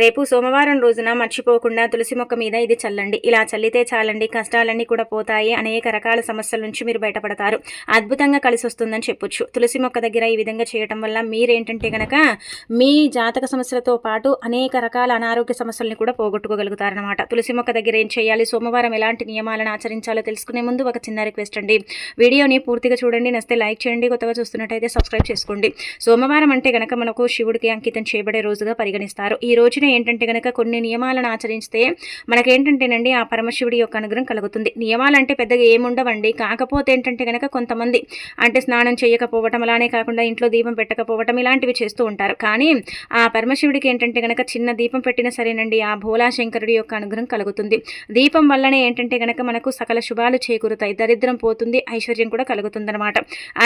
రేపు సోమవారం రోజున మర్చిపోకుండా తులసి మొక్క మీద ఇది చల్లండి. ఇలా చల్లితే చాలండి కష్టాలన్నీ కూడా పోతాయి అనేక రకాల సమస్యల నుంచి మీరు బయటపడతారు. అద్భుతంగా కలిసి వస్తుందని చెప్పొచ్చు. తులసి మొక్క దగ్గర ఈ విధంగా చేయటం వల్ల మీరేంటంటే గనక మీ జాతక సమస్యలతో పాటు అనేక రకాల అనారోగ్య సమస్యలను కూడా పోగొట్టుకోగలుగుతారనమాట తులసి మొక్క దగ్గర ఏం చేయాలి సోమవారం ఎలాంటి నియమాలను ఆచరించాలో తెలుసుకునే ముందు ఒక చిన్న రిక్వెస్ట్ అండి. వీడియోని పూర్తిగా చూడండి నస్తే లైక్ చేయండి కొత్తగా చూస్తున్నట్టయితే సబ్స్క్రైబ్ చేసుకోండి. సోమవారం అంటే గనక మనకు శివుడికి అంకితం చేయబడే రోజుగా పరిగణిస్తారు. ఈ రోజున ఏంటంటే గనక కొన్ని నియమాలను ఆచరిస్తే మనకేంటంటేనండి ఆ పరమశివుడి యొక్క అనుగ్రహం కలుగుతుంది. నియమాలు అంటే పెద్దగా ఏముండవండి. కాకపోతే ఏంటంటే గనక కొంతమంది అంటే స్నానం చేయకపోవటం అలానే కాకుండా ఇంట్లో దీపం పెట్టకపోవటం ఇలాంటివి చేస్తూ ఉంటారు. కానీ ఆ పరమశివుడికి ఏంటంటే గనక చిన్న దీపం పెట్టినా సరేనండి ఆ భోలా శంకరుడి యొక్క అనుగ్రహం కలుగుతుంది. దీపం వల్లనే ఏంటంటే గనక మనకు సకల శుభాలు చేకూరుతాయి. దరిద్రం పోతుంది ఐశ్వర్యం కూడా కలుగుతుంది అనమాట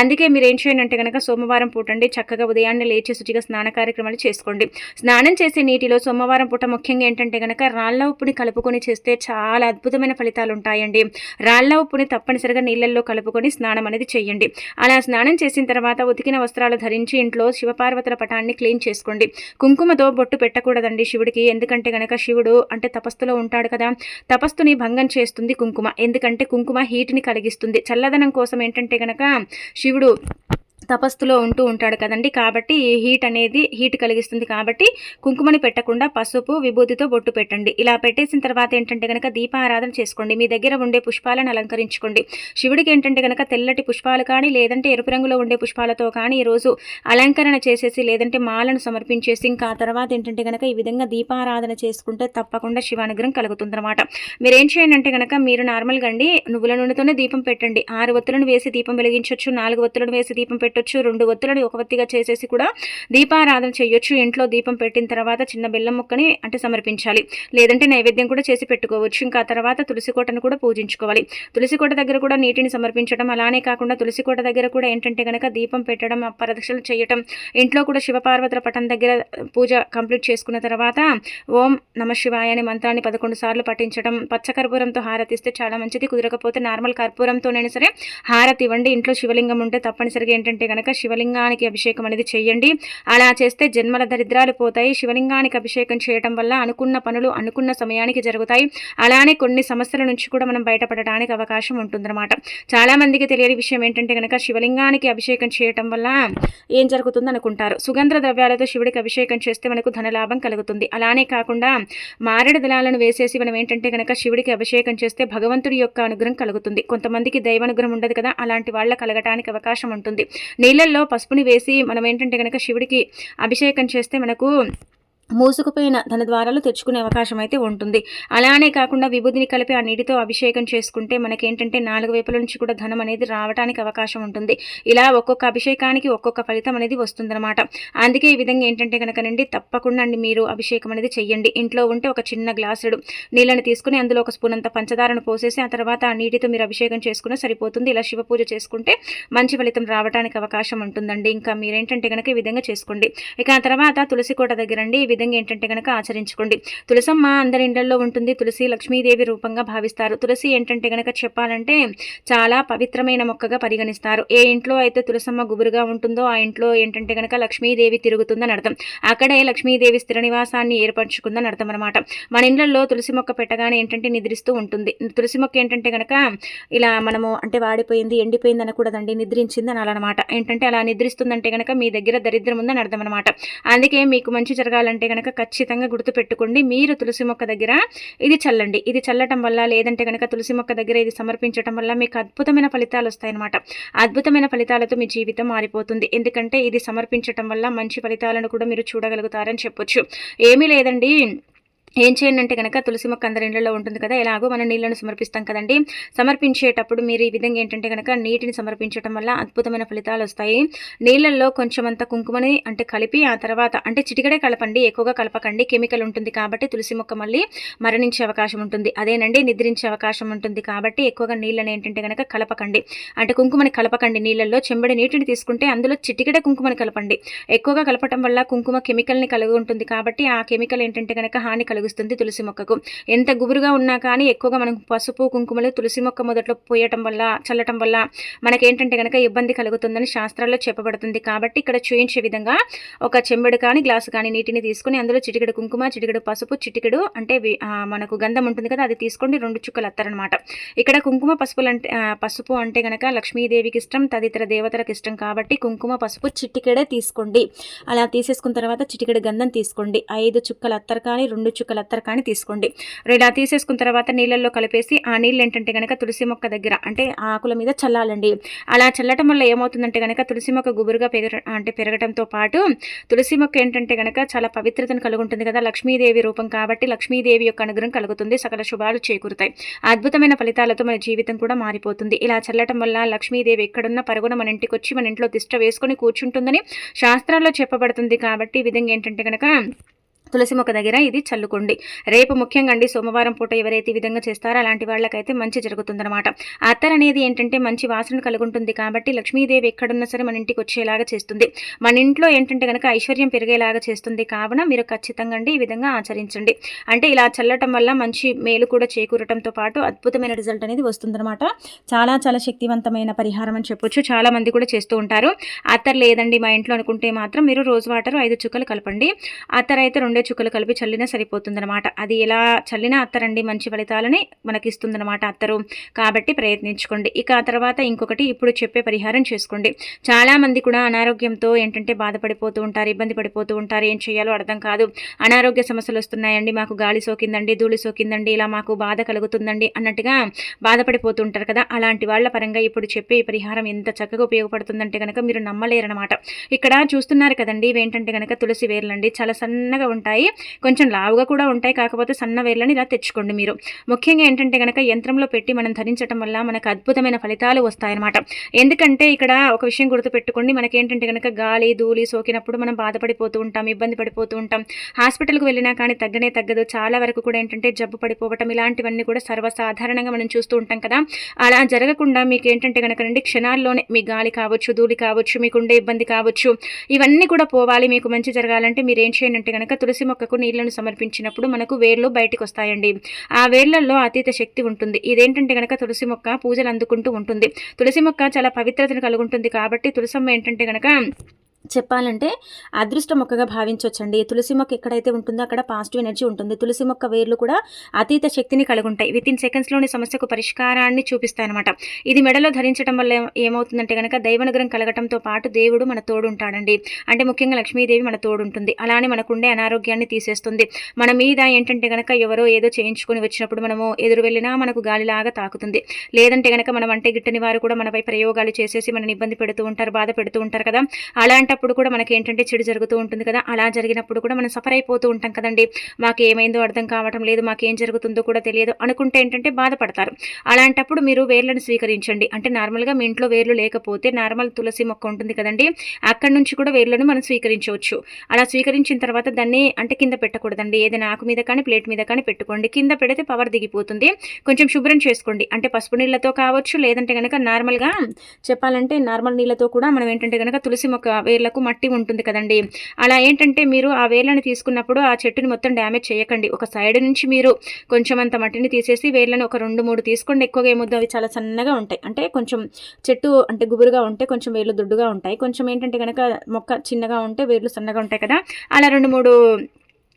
అందుకే మీరు ఏం చేయండి అంటే గనక సోమవారం పూటండి చక్కగా ఉదయాన్నే లేచి శుచిగా స్నాన కార్యక్రమాలు చేసుకోండి. స్నానం చేసే నీటిలో సోమవారం పూట ముఖ్యంగా ఏంటంటే కనుక రాళ్ళ ఉప్పుని కలుపుకొని చేస్తే చాలా అద్భుతమైన ఫలితాలు ఉంటాయండి. రాళ్ళ ఉప్పుని తప్పనిసరిగా నీళ్ళల్లో కలుపుకొని స్నానం అనేది చేయండి. అలా స్నానం చేసిన తర్వాత ఉతికిన వస్త్రాలు ధరించి ఇంట్లో శివపార్వతుల పటాన్ని క్లీన్ చేసుకోండి. కుంకుమతో బొట్టు పెట్టకూడదండి శివుడికి. ఎందుకంటే గనక శివుడు అంటే తపస్సులో ఉంటాడు కదా తపస్సుని భంగం చేస్తుంది కుంకుమ. ఎందుకంటే కుంకుమ హీట్ని కలిగిస్తుంది. చల్లదనం కోసం ఏంటంటే గనక శివుడు తపస్సులో ఉంటూ ఉంటాడు కదండి. కాబట్టి హీట్ అనేది హీట్ కలిగిస్తుంది కాబట్టి కుంకుమని పెట్టకుండా పసుపు విభూతితో బొట్టు పెట్టండి. ఇలా పెట్టేసిన తర్వాత ఏంటంటే కనుక దీపారాధన చేసుకోండి. మీ దగ్గర ఉండే పుష్పాలను అలంకరించుకోండి. శివుడికి ఏంటంటే కనుక తెల్లటి పుష్పాలు కానీ లేదంటే ఎరుపు రంగులో ఉండే పుష్పాలతో కానీ ఈరోజు అలంకరణ చేసేసి లేదంటే మాలను సమర్పించేసి ఇంకా తర్వాత ఏంటంటే కనుక ఈ విధంగా దీపారాధన చేసుకుంటే తప్పకుండా శివానుగ్రహం కలుగుతుందన్నమాట. మీరు ఏం చేయండి అంటే కనుక మీరు నార్మల్గా అండి నువ్వుల నూనెతోనే దీపం పెట్టండి. ఆరు ఒత్తులను వేసి దీపం వెలిగించవచ్చు నాలుగు ఒత్తులను వేసి దీపం పెట్టు పెట్టొచ్చు. రెండు ఒత్తులని ఒక ఒత్తిగా చేసేసి కూడా దీపారాధన చేయొచ్చు. ఇంట్లో దీపం పెట్టిన తర్వాత చిన్న బెల్లం ముక్కని అంటే సమర్పించాలి. లేదంటే నైవేద్యం కూడా చేసి పెట్టుకోవచ్చు. ఇంకా తర్వాత తులసి కోటను కూడా పూజించుకోవాలి. తులసి కోట దగ్గర కూడా నీటిని సమర్పించడం అలానే కాకుండా తులసి కోట దగ్గర కూడా ఏంటంటే కనుక దీపం పెట్టడం ప్రదక్షిణలు చేయటం ఇంట్లో కూడా శివపార్వతుల పటం దగ్గర పూజ కంప్లీట్ చేసుకున్న తర్వాత ఓం నమ శివాయ అనే మంత్రాన్ని పదకొండు సార్లు పఠించడం పచ్చకర్పూరంతో హారతిస్తే చాలా మంచిది. కుదరకపోతే నార్మల్ కర్పూరంతోనైనా సరే హారతి ఇవ్వండి. ఇంట్లో శివలింగం ఉంటే తప్పనిసరిగా ఏంటంటే గనక శివలింగానికి అభిషేకం అనేది చేయండి. అలా చేస్తే జన్మల దరిద్రాలు పోతాయి. శివలింగానికి అభిషేకం చేయడం వల్ల అనుకున్న పనులు అనుకున్న సమయానికి జరుగుతాయి. అలానే కొన్ని సమస్యల నుంచి కూడా మనం బయటపడడానికి అవకాశం ఉంటుందన్నమాట. చాలామందికి తెలియని విషయం ఏంటంటే కనుక శివలింగానికి అభిషేకం చేయటం వల్ల ఏం జరుగుతుంది అనుకుంటారు. సుగంధ ద్రవ్యాలతో శివుడికి అభిషేకం చేస్తే మనకు ధనలాభం కలుగుతుంది. అలానే కాకుండా మారేడు దళాలను వేసేసి మనం ఏంటంటే కనుక శివుడికి అభిషేకం చేస్తే భగవంతుడి యొక్క అనుగ్రహం కలుగుతుంది. కొంతమందికి దైవానుగ్రహం ఉండదు కదా. అలాంటి వాళ్ళ కలగటానికి అవకాశం ఉంటుంది. నీళ్ళల్లో పసుపుని వేసి మనం ఏంటంటే కనుక శివుడికి అభిషేకం చేస్తే మనకు మూసుకుపోయిన తన ద్వారాలు తెచ్చుకునే అవకాశం అయితే ఉంటుంది. అలానే కాకుండా విభూతిని కలిపి ఆ నీటితో అభిషేకం చేసుకుంటే మనకేంటంటే నాలుగు వైపుల నుంచి కూడా ధనం అనేది రావడానికి అవకాశం ఉంటుంది. ఇలా ఒక్కొక్క అభిషేకానికి ఒక్కొక్క ఫలితం అనేది వస్తుందన్నమాట. అందుకే ఈ విధంగా ఏంటంటే కనుకనండి తప్పకుండా అండి మీరు అభిషేకం అనేది చెయ్యండి. ఇంట్లో ఉంటే ఒక చిన్న గ్లాసుడు నీళ్ళని తీసుకుని అందులో ఒక స్పూన్ అంత పంచదారను పోసేసి ఆ తర్వాత ఆ నీటితో మీరు అభిషేకం చేసుకున్న సరిపోతుంది. ఇలా శివ పూజ చేసుకుంటే మంచి ఫలితం రావడానికి అవకాశం ఉంటుందండి. ఇంకా మీరేంటంటే కనుక ఈ విధంగా చేసుకోండి. ఇక ఆ తర్వాత తులసి కోట దగ్గరండి విధంగా ఏంటంటే కనుక ఆచరించుకోండి. తులసమ్మ అందరి ఇండ్లలో ఉంటుంది. తులసి లక్ష్మీదేవి రూపంగా భావిస్తారు. తులసి ఏంటంటే కనుక చెప్పాలంటే చాలా పవిత్రమైన మొక్కగా పరిగణిస్తారు. ఏ ఇంట్లో అయితే తులసమ్మ గుబురుగా ఉంటుందో ఆ ఇంట్లో ఏంటంటే కనుక లక్ష్మీదేవి తిరుగుతుందని అర్థం. అక్కడే లక్ష్మీదేవి స్థిర నివాసాన్ని ఏర్పరచుకుందని అర్థం అనమాట మన ఇండ్లలో తులసి మొక్క పెట్టగానే ఏంటంటే నిద్రిస్తూ ఉంటుంది. తులసి మొక్క ఏంటంటే కనుక ఇలా మనము అంటే వాడిపోయింది ఎండిపోయింది అనకూడదండి. నిద్రించింది అని అనమాట ఏంటంటే అలా నిద్రిస్తుందంటే కనుక మీ దగ్గర దరిద్రం ఉందని అర్థం అనమాట అందుకే మీకు మంచి జరగాలంటే కనుక ఖచ్చితంగా గుర్తుపెట్టుకోండి మీరు తులసి మొక్క దగ్గర ఇది చల్లండి. ఇది చల్లటం వల్ల లేదంటే కనుక తులసి మొక్క దగ్గర ఇది సమర్పించడం వల్ల మీకు అద్భుతమైన ఫలితాలు వస్తాయన్నమాట. అద్భుతమైన ఫలితాలతో మీ జీవితం మారిపోతుంది. ఎందుకంటే ఇది సమర్పించటం వల్ల మంచి ఫలితాలను కూడా మీరు చూడగలుగుతారని చెప్పొచ్చు. ఏమీ లేదండి. ఏం చేయండి అంటే కనుక తులసి మొక్క అందరి ఇళ్ళలో ఉంటుంది కదా ఎలాగో మనం నీళ్ళను సమర్పిస్తాం కదండి. సమర్పించేటప్పుడు మీరు ఈ విధంగా ఏంటంటే కనుక నీటిని సమర్పించడం వల్ల అద్భుతమైన ఫలితాలు వస్తాయి. నీళ్ళల్లో కొంచెం అంత కుంకుమని అంటే కలిపి ఆ తర్వాత అంటే చిటికడే కలపండి ఎక్కువగా కలపకండి. కెమికల్ ఉంటుంది కాబట్టి తులసి మొక్క మళ్ళీ మరణించే అవకాశం ఉంటుంది. అదేనండి నిద్రించే అవకాశం ఉంటుంది కాబట్టి ఎక్కువగా నీళ్ళని ఏంటంటే కనుక కలపకండి. అంటే కుంకుమని కలపకండి నీళ్ళల్లో. చెంబడి నీటిని తీసుకుంటే అందులో చిటికడే కుంకుమని కలపండి. ఎక్కువగా కలపటం వల్ల కుంకుమ కెమికల్ని కలిగి ఉంటుంది కాబట్టి ఆ కెమికల్ ఏంటంటే కనుక హాని కలుగు కలిగిస్తుంది తులసి మొక్కకు. ఎంత గుబురుగా ఉన్నా కానీ ఎక్కువగా మనం పసుపు కుంకుమలు తులసి మొక్క మొదట్లో పోయటం వల్ల చల్లటం వల్ల మనకేంటంటే కనుక ఇబ్బంది కలుగుతుందని శాస్త్రాల్లో చెప్పబడుతుంది. కాబట్టి ఇక్కడ చూయించే విధంగా ఒక చెంబెడు కానీ గ్లాసు కానీ నీటిని తీసుకుని అందులో చిటికెడు కుంకుమ చిటికెడు పసుపు చిటికెడు అంటే మనకు గంధం ఉంటుంది కదా అది తీసుకోండి. రెండు చుక్కలు అత్తారనమాట ఇక్కడ కుంకుమ పసుపులు అంటే పసుపు అంటే గనక లక్ష్మీదేవికి ఇష్టం తదితర దేవతలకు ఇష్టం కాబట్టి కుంకుమ పసుపు చిటికెడే తీసుకోండి. అలా తీసేసుకున్న తర్వాత చిటికెడు గంధం తీసుకోండి. ఐదు చుక్కల అత్తరు కానీ రెండు చుక్కలు అత్తర్ కానీ తీసుకోండి. ఇలా తీసేసుకున్న తర్వాత నీళ్ళల్లో కలిపేసి ఆ నీళ్ళు ఏంటంటే కనుక తులసి మొక్క దగ్గర అంటే ఆ ఆకుల మీద చల్లాలండి. అలా చల్లటం వల్ల ఏమవుతుందంటే కనుక తులసి మొక్క గుబురుగా పెరగ అంటే పెరగడంతో పాటు తులసి మొక్క ఏంటంటే కనుక చాలా పవిత్రతను కలిగి ఉంటుంది కదా లక్ష్మీదేవి రూపం కాబట్టి లక్ష్మీదేవి యొక్క అనుగ్రహం కలుగుతుంది సకల శుభాలు చేకూరుతాయి. అద్భుతమైన ఫలితాలతో మన జీవితం కూడా మారిపోతుంది. ఇలా చల్లటం వల్ల లక్ష్మీదేవి ఎక్కడున్నా పరుగున మన ఇంటికి వచ్చి మన ఇంట్లో తిష్ట వేసుకొని కూర్చుంటుందని శాస్త్రాల్లో చెప్పబడుతుంది కాబట్టి ఈ విధంగా ఏంటంటే కనుక తులసి మొక్క దగ్గర ఇది చల్లుకోండి. రేపు ముఖ్యంగా అండి సోమవారం పూట ఎవరైతే ఈ విధంగా చేస్తారో అలాంటి వాళ్ళకైతే మంచి జరుగుతుందన్నమాట. అత్తర్ అనేది ఏంటంటే మంచి వాసన కలుగుంటుంది కాబట్టి లక్ష్మీదేవి ఎక్కడున్నా సరే మన ఇంటికి వచ్చేలాగా చేస్తుంది. మన ఇంట్లో ఏంటంటే కనుక ఐశ్వర్యం పెరిగేలాగా చేస్తుంది కావున మీరు ఖచ్చితంగా అండి ఈ విధంగా ఆచరించండి. అంటే ఇలా చల్లటం వల్ల మంచి మేలు కూడా చేకూరటంతో పాటు అద్భుతమైన రిజల్ట్ అనేది వస్తుందన్నమాట. చాలా చాలా శక్తివంతమైన పరిహారం అని చెప్పొచ్చు. చాలా మంది కూడా చేస్తూ ఉంటారు. అత్తర్ లేదండి మా ఇంట్లో అనుకుంటే మాత్రం మీరు రోజు వాటర్ ఐదు చుక్కలు కలపండి. అత్తర్ అయితే రెండు చుక్కలు కలిపి చల్లినా సరిపోతుందన్నమాట. అది ఎలా చల్లినా అత్తరండి మంచి ఫలితాలని మనకి ఇస్తుందన్నమాట అత్తరు. కాబట్టి ప్రయత్నించుకోండి. ఇక ఆ తర్వాత ఇంకొకటి ఇప్పుడు చెప్పే పరిహారం చేసుకోండి. చాలా మంది కూడా అనారోగ్యంతో ఏంటంటే బాధపడిపోతూ ఉంటారు ఇబ్బంది పడిపోతూ ఉంటారు. ఏం చేయాలో అర్థం కాదు. అనారోగ్య సమస్యలు వస్తున్నాయండి. మాకు గాలి సోకిందండి ధూళి సోకిందండి ఇలా మాకు బాధ కలుగుతుందండి అన్నట్టుగా బాధపడిపోతూ ఉంటారు కదా. అలాంటి వాళ్ళ పరంగా ఇప్పుడు చెప్పే ఈ పరిహారం ఎంత చక్కగా ఉపయోగపడుతుందంటే కనుక మీరు నమ్మలేరనమాట ఇక్కడ చూస్తున్నారు కదండి ఇవేంటంటే కనుక తులసి వేర్లండి. చాలా సన్నగా ఉంటాయి. కొంచెం లావుగా కూడా ఉంటాయి. కాకపోతే సన్న వేర్లని ఇలా తెచ్చుకోండి మీరు. ముఖ్యంగా ఏంటంటే కనుక యంత్రంలో పెట్టి మనం ధరించడం వల్ల మనకు అద్భుతమైన ఫలితాలు వస్తాయన్నమాట. ఎందుకంటే ఇక్కడ ఒక విషయం గుర్తుపెట్టుకోండి. మనకి ఏంటంటే కనుక గాలి ధూళి సోకినప్పుడు మనం బాధపడిపోతూ ఉంటాం ఇబ్బంది పడిపోతూ ఉంటాం. హాస్పిటల్కి వెళ్ళినా కానీ తగ్గనే తగ్గదు. చాలా వరకు కూడా ఏంటంటే జబ్బు పడిపోవటం ఇలాంటివన్నీ కూడా సర్వసాధారణంగా మనం చూస్తూ ఉంటాం కదా. అలా జరగకుండా మీకు ఏంటంటే కనుక రండి క్షణాల్లోనే మీ గాలి కావచ్చు ధూళి కావచ్చు మీకుండే ఇబ్బంది కావచ్చు ఇవన్నీ కూడా పోవాలి. మీకు మంచి జరగాలంటే మీరు ఏం చేయండి అంటే కనుక తులసి తులసి మొక్కకు నీళ్ళను సమర్పించినప్పుడు మనకు వేర్లు బయటకు వస్తాయండి ఆ వేర్లలో అతీత శక్తి ఉంటుంది. ఇదేంటంటే కనుక తులసి మొక్క పూజలు అందుకుంటూ ఉంటుంది. తులసి మొక్క చాలా పవిత్రతను కలిగి ఉంటుంది కాబట్టి తులసమ్మ ఏంటంటే కనుక చెప్పాలంటే అదృష్ట మొక్కగా భావించవచ్చండి. తులసి మొక్క ఎక్కడైతే ఉంటుందో అక్కడ పాజిటివ్ ఎనర్జీ ఉంటుంది. తులసి మొక్క వేర్లు కూడా అతీత శక్తిని కలిగి ఉంటాయి విత్ ఇన్ సెకండ్స్లోని సమస్యకు పరిష్కారాన్ని చూపిస్తాయన్నమాట. ఇది మెడలో ధరించడం వల్ల ఏమవుతుందంటే కనుక దైవనుగ్రహం కలగటంతో పాటు దేవుడు మన తోడు ఉంటాడండి అంటే ముఖ్యంగా లక్ష్మీదేవి మన తోడు ఉంటుంది అలానే మనకుండే అనారోగ్యాన్ని తీసేస్తుంది. మన మీద ఏంటంటే కనుక ఎవరో ఏదో చేయించుకొని వచ్చినప్పుడు మనము ఎదురు వెళ్ళినా మనకు గాలిలాగా తాకుతుంది. లేదంటే కనుక మనం అంటే గిట్టని వారు కూడా మనపై ప్రయోగాలు చేసేసి మనని ఇబ్బంది పెడుతూ ఉంటారు బాధ పెడుతూ ఉంటారు కదా. అలాంటి అలాంటప్పుడు కూడా మనకి ఏంటంటే చెడు జరుగుతూ ఉంటుంది కదా అలా జరిగినప్పుడు కూడా మనం సఫర్ అయిపోతూ ఉంటాం కదండి. మాకు ఏమైందో అర్థం కావటం లేదు మాకు ఏం జరుగుతుందో కూడా తెలియదు అనుకుంటే ఏంటంటే బాధపడతారు. అలాంటప్పుడు మీరు వేర్లను స్వీకరించండి. అంటే నార్మల్గా మీ ఇంట్లో వేర్లు లేకపోతే నార్మల్ తులసి మొక్క ఉంటుంది కదండి అక్కడి నుంచి కూడా వేర్లను మనం స్వీకరించవచ్చు. అలా స్వీకరించిన తర్వాత దాన్ని అంటే కింద పెట్టకూడదండి. ఏదైనా ఆకు మీద కానీ ప్లేట్ మీద కానీ పెట్టుకోండి. కింద పెడితే పవర్ దిగిపోతుంది. కొంచెం శుభ్రం చేసుకోండి. అంటే పసుపు నీళ్ళతో కావచ్చు లేదంటే కనుక నార్మల్గా చెప్పాలంటే నార్మల్ నీళ్ళతో కూడా మనం ఏంటంటే కనుక తులసి మొక్క వేర్లకు మట్టి ఉంటుంది కదండి. అలా ఏంటంటే మీరు ఆ వేర్లను తీసుకున్నప్పుడు ఆ చెట్టుని మొత్తం డ్యామేజ్ చేయకండి. ఒక సైడ్ నుంచి మీరు కొంచెం అంత మట్టిని తీసేసి వేర్లను ఒక రెండు మూడు తీసుకోండి. ఎక్కువగా ఏమొద్దు అవి చాలా సన్నగా ఉంటాయి. అంటే కొంచెం చెట్టు అంటే గుబురుగా ఉంటే కొంచెం వేర్లు దుడ్డుగా ఉంటాయి. కొంచెం ఏంటంటే కనుక మొక్క చిన్నగా ఉంటే వేర్లు సన్నగా ఉంటాయి కదా. అలా రెండు మూడు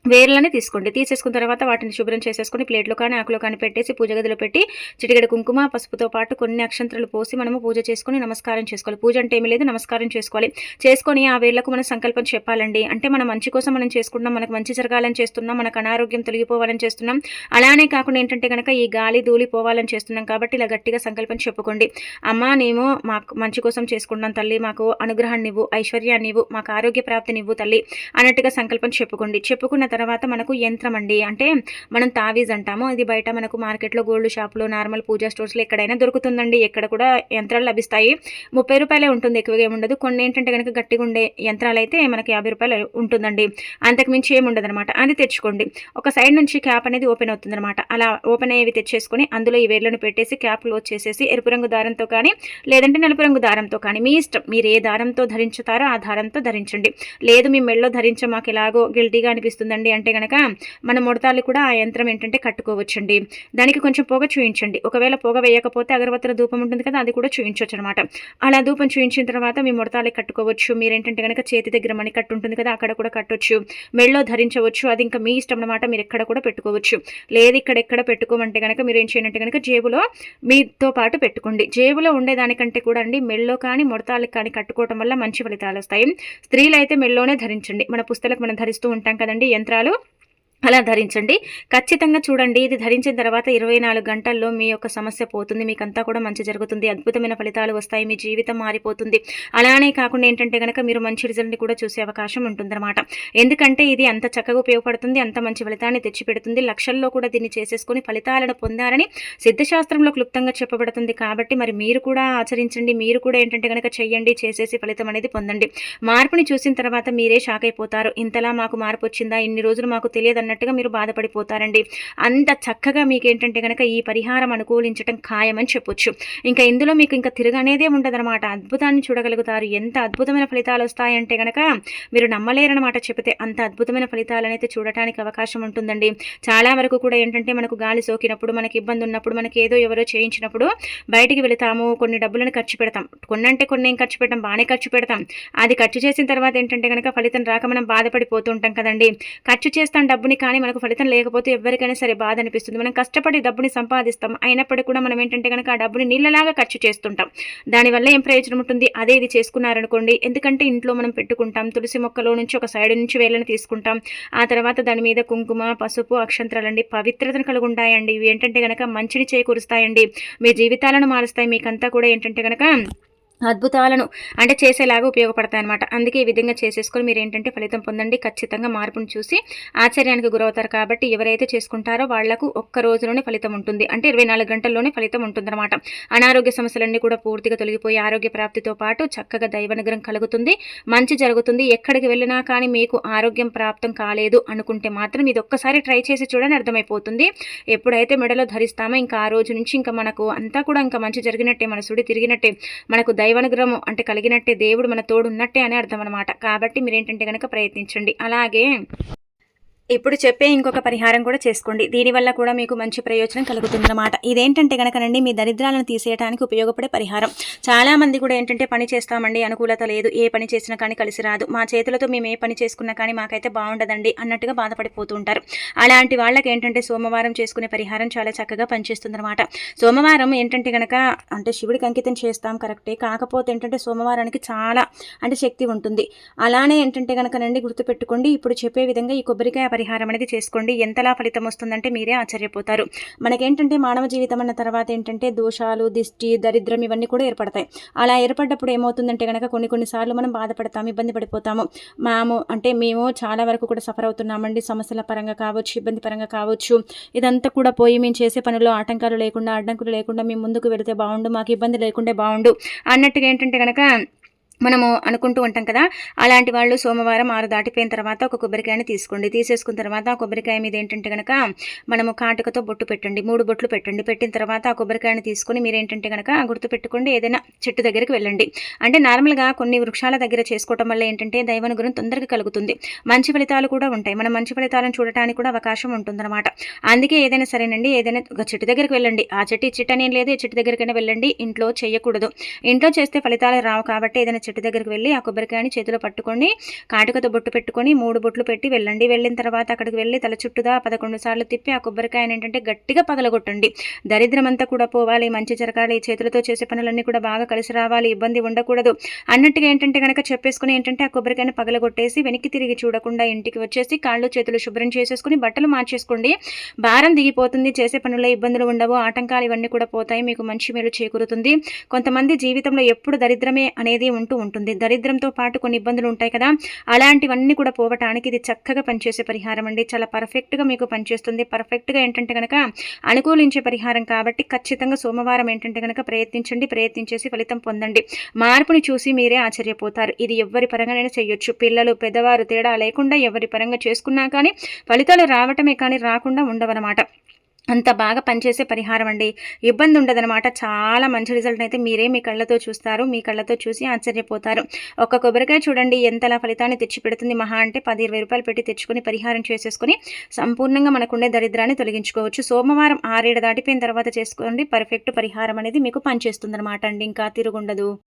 వేర్లని తీసుకోండి. తీసేసుకున్న తర్వాత వాటిని శుభ్రం చేసేసుకొని ప్లేట్లో కానీ ఆకులో కానీ పెట్టేసి పూజ గదిలో పెట్టి చిటికెడు కుంకుమ పసుపుతో పాటు కొన్ని అక్షంతరాలు పోసి మనము పూజ చేసుకొని నమస్కారం చేసుకోవాలి. పూజ అంటే ఏమీ లేదు నమస్కారం చేసుకోవాలి. చేసుకొని ఆ వేర్లకు మనం సంకల్పం చెప్పాలండి. అంటే మన మంచి కోసం మనం చేసుకుంటున్నాం మనకు మంచి జరగాలని చేస్తున్నాం మనకు అనారోగ్యం తొలగిపోవాలని చేస్తున్నాం. అలానే కాకుండా ఏంటంటే కనుక ఈ గాలి ధూళి పోవాలని చేస్తున్నాం కాబట్టి ఇలా గట్టిగా సంకల్పం చెప్పుకోండి. అమ్మ నేమో మాకు మంచి కోసం చేసుకుంటున్నాం తల్లి మాకు అనుగ్రహాన్ని ఇవ్వు ఐశ్వర్యాన్ని ఇవ్వు మాకు ఆరోగ్య ప్రాప్తిని ఇవ్వు తల్లి అన్నట్టుగా సంకల్పం చెప్పుకోండి. చెప్పుకున్న తర్వాత మనకు యంత్రం అండి. అంటే మనం తావీజ్ అంటాము. ఇది బయట మనకు మార్కెట్లో గోల్డ్ షాప్లో నార్మల్ పూజా స్టోర్స్లో ఎక్కడైనా దొరుకుతుందండి. ఎక్కడ కూడా యంత్రాలు లభిస్తాయి. ముప్పై రూపాయలే ఉంటుంది ఎక్కువగా ఏముండదు కొన్ని ఏంటంటే కనుక గట్టిగా ఉండే యంత్రాలు అయితే మనకి యాభై రూపాయలు ఉంటుందండి. అంతకు మించి అనమాట అది తెచ్చుకోండి. ఒక సైడ్ నుంచి క్యాప్ అనేది ఓపెన్ అవుతుంది అనమాట అలా ఓపెన్ అయ్యేవి తెచ్చేసుకొని అందులో ఈ వేర్లను పెట్టేసి క్యాప్ క్లోజ్ చేసేసి ఎరుపు రంగు దారంతో కానీ లేదంటే నలుపు రంగు దారంతో కానీ మీ ఇష్టం. మీరు ఏ దారంతో ధరించుతారో ఆ దారంతో ధరించండి. లేదు మీ మెళ్ళలో ధరించ మాకు ఎలాగో గిల్టీగా అనిపిస్తుందండి. కదండి అంటే గనక మన ముడతాలు కూడా ఆ యంత్రం ఏంటంటే కట్టుకోవచ్చండి. దానికి కొంచెం పొగ చూయించండి. ఒకవేళ పొగ వేయకపోతే అగరబత్తుల ధూపం ఉంటుంది కదా అది కూడా చూయించవచ్చు అనమాట అలా ధూపం చూయించిన తర్వాత మీ ముడతాలకి కట్టుకోవచ్చు. మీరేంటంటే కనుక చేతి దగ్గర మణి కట్టు ఉంటుంది కదా అక్కడ కూడా కట్టొచ్చు. మెళ్ళో ధరించవచ్చు. అది ఇంకా మీ ఇష్టం అనమాట మీరు ఎక్కడ కూడా పెట్టుకోవచ్చు. లేదు ఇక్కడ ఎక్కడ పెట్టుకోమంటే కనుక మీరు ఏం చేయాలంటే కనుక జేబులో మీతో పాటు పెట్టుకోండి. జేబులో ఉండేదానికంటే కూడా అండి మెళ్ళో కానీ ముడతాలకు కానీ కట్టుకోవటం వల్ల మంచి ఫలితాలు వస్తాయి. స్త్రీలు అయితే మెళ్ళోనే ధరించండి. మన పుస్తలకు మనం ధరిస్తూ ఉంటాం కదండి యంత్రాలు అలా ధరించండి. ఖచ్చితంగా చూడండి. ఇది ధరించిన తర్వాత ఇరవై నాలుగు గంటల్లో మీ యొక్క సమస్య పోతుంది. మీకంతా కూడా మంచి జరుగుతుంది. అద్భుతమైన ఫలితాలు వస్తాయి. మీ జీవితం మారిపోతుంది. అలానే కాకుండా ఏంటంటే కనుక మీరు మంచి రిజల్ట్ని కూడా చూసే అవకాశం ఉంటుందన్నమాట. ఎందుకంటే ఇది అంత చక్కగా ఉపయోగపడుతుంది. అంత మంచి ఫలితాన్ని తెచ్చిపెడుతుంది. లక్షల్లో కూడా దీన్ని చేసేసుకుని ఫలితాలను పొందాలని సిద్ధశాస్త్రంలో క్లుప్తంగా చెప్పబడుతుంది. కాబట్టి మరి మీరు కూడా ఆచరించండి. మీరు కూడా ఏంటంటే కనుక చెయ్యండి. చేసేసి ఫలితం అనేది పొందండి. మార్పుని చూసిన తర్వాత మీరే షాక్ అయిపోతారు. ఇంతలా మాకు మార్పు వచ్చిందా? ఇన్ని రోజులు మాకు తెలియదన్న అన్నట్టుగా మీరు బాధపడిపోతారండి. అంత చక్కగా మీకు ఏంటంటే కనుక ఈ పరిహారం అనుకూలించడం ఖాయమని చెప్పొచ్చు. ఇంకా ఇందులో మీకు ఇంకా తిరగనేదే ఉండదన్నమాట. అద్భుతాన్ని చూడగలుగుతారు. ఎంత అద్భుతమైన ఫలితాలు వస్తాయంటే కనుక మీరు నమ్మలేరనమాట చెబితే అంత అద్భుతమైన ఫలితాలనైతే చూడటానికి అవకాశం ఉంటుందండి. చాలా వరకు కూడా ఏంటంటే మనకు గాలి సోకినప్పుడు మనకి ఇబ్బంది ఉన్నప్పుడు మనకి ఏదో ఎవరో చేయించినప్పుడు బయటికి వెళతాము కొన్ని డబ్బులను ఖర్చు పెడతాం. కొన్నంటే కొన్ని ఏం ఖర్చు పెడతాం బాగానే ఖర్చు పెడతాం. అది ఖర్చు చేసిన తర్వాత ఏంటంటే కనుక ఫలితం రాక మనం బాధపడిపోతుంటాం కదండి. ఖర్చు చేస్తాం డబ్బుని కానీ మనకు ఫలితం లేకపోతే ఎవరికైనా సరే బాధ అనిపిస్తుంది. మనం కష్టపడి డబ్బుని సంపాదిస్తాం. అయినప్పటికీ కూడా మనం ఏంటంటే కనుక ఆ డబ్బుని నీళ్ళలాగా ఖర్చు చేస్తుంటాం. దానివల్ల ఏం ప్రయోజనం ఉంటుంది? అదే ఇది చేసుకున్నారనుకోండి. ఎందుకంటే ఇంట్లో మనం పెట్టుకుంటాం. తులసి మొక్కలో నుంచి ఒక సైడ్ నుంచి వేళ్ళని తీసుకుంటాం. ఆ తర్వాత దాని మీద కుంకుమ పసుపు అక్షంతరాలండి. పవిత్రతను కలిగి ఉంటాయండి ఇవి ఏంటంటే కనుక మంచిని చేకూరుస్తాయండి. మీ జీవితాలను మారుస్తాయి. మీకంతా కూడా ఏంటంటే కనుక అద్భుతాలను అంటే చేసేలాగా ఉపయోగపడతాయి అనమాట అందుకే ఈ విధంగా చేసేసుకొని మీరు ఏంటంటే ఫలితం పొందండి. ఖచ్చితంగా మార్పును చూసి ఆశ్చర్యానికి గురవుతారు కాబట్టి ఎవరైతే చేసుకుంటారో వాళ్ళకు ఒక్క రోజులోనే ఫలితం ఉంటుంది. అంటే ఇరవై నాలుగు గంటల్లోనే ఫలితం ఉంటుందన్నమాట. అనారోగ్య సమస్యలన్నీ కూడా పూర్తిగా తొలగిపోయి ఆరోగ్య ప్రాప్తితో పాటు చక్కగా దైవనుగ్రహం కలుగుతుంది. మంచి జరుగుతుంది. ఎక్కడికి వెళ్ళినా కానీ మీకు ఆరోగ్యం ప్రాప్తం కాలేదు అనుకుంటే మాత్రం ఇది ఒక్కసారి ట్రై చేసి చూడని అర్థమైపోతుంది. ఎప్పుడైతే మెడలో ధరిస్తామో ఇంకా ఆ రోజు నుంచి ఇంకా మనకు అంతా కూడా ఇంకా మంచి జరిగినట్టే మన సుడి తిరిగినట్టే మనకు దైవ దైవానుగ్రహము అంటే కలిగినట్టే దేవుడు మన తోడు ఉన్నట్టే అని అర్థం అనమాట కాబట్టి మీరేంటంటే కనుక ప్రయత్నించండి. అలాగే ఇప్పుడు చెప్పే ఇంకొక పరిహారం కూడా చేసుకోండి. దీనివల్ల కూడా మీకు మంచి ప్రయోజనం కలుగుతుందన్నమాట. ఇదేంటంటే కనుకనండి మీ దరిద్రాలను తీసేయడానికి ఉపయోగపడే పరిహారం. చాలామంది కూడా ఏంటంటే పని చేస్తామండి అనుకూలత లేదు ఏ పని చేసినా కానీ కలిసి రాదు. మా చేతులతో మేము ఏ పని చేసుకున్నా కానీ మాకైతే బాగుండదండి అన్నట్టుగా బాధపడిపోతూ ఉంటారు. అలాంటి వాళ్ళకి ఏంటంటే సోమవారం చేసుకునే పరిహారం చాలా చక్కగా పనిచేస్తుందన్నమాట. సోమవారం ఏంటంటే కనుక అంటే శివుడికి అంకితం చేస్తాం కరెక్టే. కాకపోతే ఏంటంటే సోమవారానికి చాలా అంటే శక్తి ఉంటుంది. అలానే ఏంటంటే కనుకనండి గుర్తుపెట్టుకోండి ఇప్పుడు చెప్పే విధంగా ఈ కొబ్బరికాయ పరిహారం అనేది చేసుకోండి. ఎంతలా ఫలితం వస్తుందంటే మీరే ఆశ్చర్యపోతారు. మనకేంటంటే మానవ జీవితం అన్న తర్వాత ఏంటంటే దోషాలు దిష్టి దరిద్రం ఇవన్నీ కూడా ఏర్పడతాయి. అలా ఏర్పడ్డప్పుడు ఏమవుతుందంటే కనుక కొన్ని కొన్నిసార్లు మనం బాధపడతాము ఇబ్బంది పడిపోతాము. మాము అంటే మేము చాలా వరకు కూడా సఫర్ అవుతున్నామండి. సమస్యల పరంగా కావచ్చు ఇబ్బంది పరంగా కావచ్చు. ఇదంతా కూడా పోయి మేము చేసే పనుల్లో ఆటంకాలు లేకుండా అడ్డంకులు లేకుండా మేము ముందుకు వెళితే బాగుండు మాకు ఇబ్బంది లేకుండా బాగుండు అన్నట్టుగా ఏంటంటే కనుక మనము అనుకుంటూ ఉంటాం కదా అలాంటి వాళ్ళు సోమవారం ఆరు దాటిపోయిన తర్వాత ఒక కొబ్బరికాయని తీసుకోండి. తీసేసుకున్న తర్వాత ఆ కొబ్బరికాయ మీద ఏంటంటే కనుక మనము కాటుకతో బొట్టు పెట్టండి మూడు బొట్లు పెట్టండి. పెట్టిన తర్వాత ఆ కొబ్బరికాయని తీసుకొని మీరు ఏంటంటే కనుక గుర్తు పెట్టుకోండి ఏదైనా చెట్టు దగ్గరికి వెళ్ళండి. అంటే నార్మల్గా కొన్ని వృక్షాల దగ్గర చేసుకోవటం వల్ల ఏంటంటే దైవానుగ్రహం తొందరగా కలుగుతుంది. మంచి ఫలితాలు కూడా ఉంటాయి. మనం మంచి ఫలితాలను చూడటానికి కూడా అవకాశం ఉంటుందన్నమాట. అందుకే ఏదైనా సరేనండి ఏదైనా ఒక చెట్టు దగ్గరికి వెళ్ళండి. ఆ చెట్టు ఈ చెట్టు అనేది లేదు ఈ చెట్టు దగ్గరికైనా వెళ్ళండి. ఇంట్లో చేయకూడదు. ఇంట్లో చేస్తే ఫలితాలు రావు కాబట్టి ఏదైనా చెట్టు దగ్గరికి వెళ్ళి ఆ కొబ్బరికాయని చేతిలో పట్టుకొని కాటుకతో బొట్టు పెట్టుకొని మూడు బొట్లు పెట్టి వెళ్ళండి. వెళ్ళిన తర్వాత అక్కడికి వెళ్ళి తల చుట్టుదా పదకొండు సార్లు తిప్పి ఆ కొబ్బరికాయని ఏంటంటే గట్టిగా పగలగొట్టండి. దరిద్రం అంతా కూడా పోవాలి. మంచి జరగాలి చేతులతో చేసే పనులన్నీ కూడా బాగా కలిసి రావాలి. ఇబ్బంది ఉండకూడదు. అన్నట్టుగా ఏంటంటే కనుక చెప్పేసుకుని ఏంటంటే ఆ కొబ్బరికాయని పగలగొట్టేసి వెనక్కి తిరిగి చూడకుండా ఇంటికి వచ్చేసి కాళ్ళు చేతులు శుభ్రం చేసేసుకుని బట్టలు మార్చేసుకోండి. భారం దిగిపోతుంది. చేసే పనుల్లో ఇబ్బందులు ఉండవు. ఆటంకాలు ఇవన్నీ కూడా పోతాయి. మీకు మంచి మేలు చేకూరుతుంది. కొంతమంది జీవితంలో ఎప్పుడు దరిద్రమే అనేది ఉంటూ ఉంటుంది. దరిద్రంతో పాటు కొన్ని ఇబ్బందులు ఉంటాయి కదా. అలాంటివన్నీ కూడా పోవటానికి ఇది చక్కగా పనిచేసే పరిహారం అండి. చాలా పర్ఫెక్ట్గా మీకు పనిచేస్తుంది. పర్ఫెక్ట్గా ఏంటంటే కనుక అనుకూలించే పరిహారం కాబట్టి ఖచ్చితంగా సోమవారం ఏంటంటే కనుక ప్రయత్నించండి. ప్రయత్నించేసి ఫలితం పొందండి. మార్పుని చూసి మీరే ఆశ్చర్యపోతారు. ఇది ఎవరి పరంగానైనా చేయొచ్చు. పిల్లలు పెద్దవారు తేడా లేకుండా ఎవరి పరంగా చేసుకున్నా కానీ ఫలితాలు రావటమే కానీ రాకుండా ఉండవన్నమాట. అంత బాగా పనిచేసే పరిహారం అండి. ఇబ్బంది ఉండదనమాట చాలా మంచి రిజల్ట్ అయితే మీరే మీ కళ్ళతో చూస్తారు. మీ కళ్ళతో చూసి ఆశ్చర్యపోతారు. ఒక కొబ్బరికాయ చూడండి. ఎంతలా ఫలితాన్ని తెచ్చి పెడుతుంది మహా అంటే పది ఇరవై రూపాయలు పెట్టి తెచ్చుకొని పరిహారం చేసేసుకుని సంపూర్ణంగా మనకుండే దరిద్రాన్ని తొలగించుకోవచ్చు. సోమవారం ఆరేడు దాటిపోయిన తర్వాత చేసుకోండి. పర్ఫెక్ట్ పరిహారం అనేది మీకు పనిచేస్తుంది అనమాట అండి. ఇంకా తిరుగుండదు.